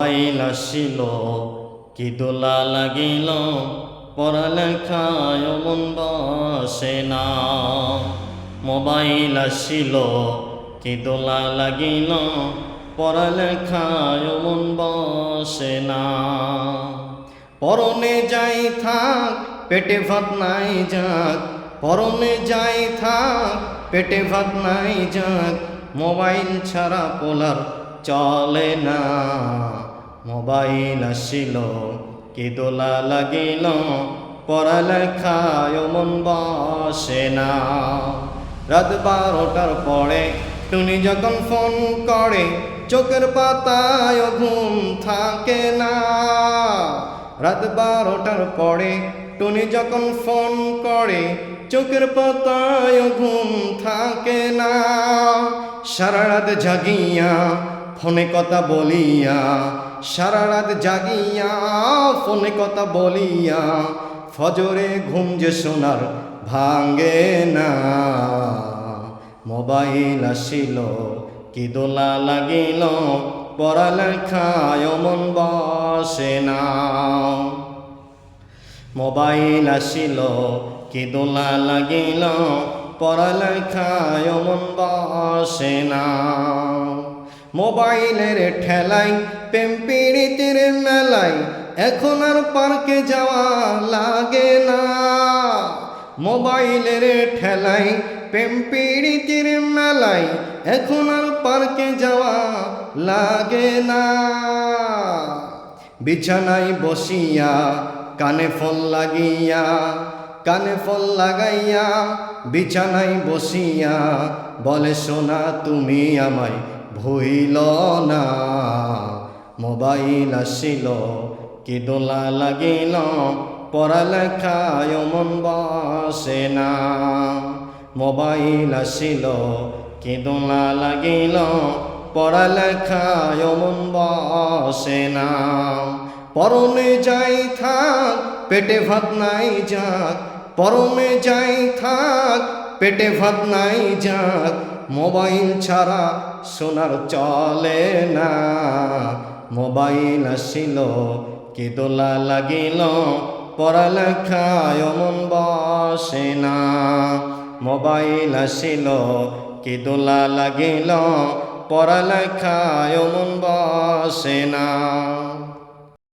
Mobile আসিল কি দোলা লাগিল, পড়ালেখায় মন বসে না। মোবাইল আসিল কি দোলা লাগিল, পড়ালেখায় মন বসে না। পরনে যাই থাক, পেটে ভাত নাই যাক। পরনে যাই থাক, পেটে ভাত নাই যাক। মোবাইল ছাড়া পোলার চলে না। মোবাইল আসিল কি দোলা লাগিল পড়ালেখায় মন বসে না। রাত বারোটার পরে টুনি যখন ফোন করে, চোখের পাতায় ঘুম থাকে না। রাত বারোটার পরে টুনি যখন ফোন করে, চোখের পাতায় ঘুম থাকে না। সারা রাত জাগিয়া ফোনে কথা বলিয়া, সারা রাত জাগিয়া ফোনে কথা বলিয়া, ফজরে ঘুম যে সোনার ভাঙ্গে না। মোবাইল আসিল, কি দোলা লাগিল পড়ালেখায় মন বসে না। মোবাইল আসিল, কি দোলা লাগিল পড়ালেখায় মন বসে না। মোবাইলের ঠেলাই, পেম্পিড়িতির মেলাই, এখন আর পার্কে যাওয়া লাগে না। মোবাইলের ঠেলাই, পেম্পিড়িতির মেলাই, এখন আর পার্কে যাওয়া লাগে না। বিছানায় বসিয়া, কানে ফল লাগিয়া, কানে ফল লাগাইয়া, বিছানায় বসিয়া, বলে, সোনা, তুমি আমায় ভুইল না, মোবাইল আসিল, কি দোলা লাগিল, পড়ালেখায় মন বসে না। মোবাইল আসিল, কি দোলা লাগিল, পড়ালেখায় মন বসে না। পরনে যাই থাক, পেটে ভাত নাই যাক, পরনে যাই থাক, পেটে ভাত নাই যাক মোবাইল ছাড়া সোনার চলে না। মোবাইল আসিল কি দোলা লাগিল পড়ালেখায় মন বসে না। মোবাইল আসিল কি দোলা লাগিল পড়ালেখায় মন বসে না।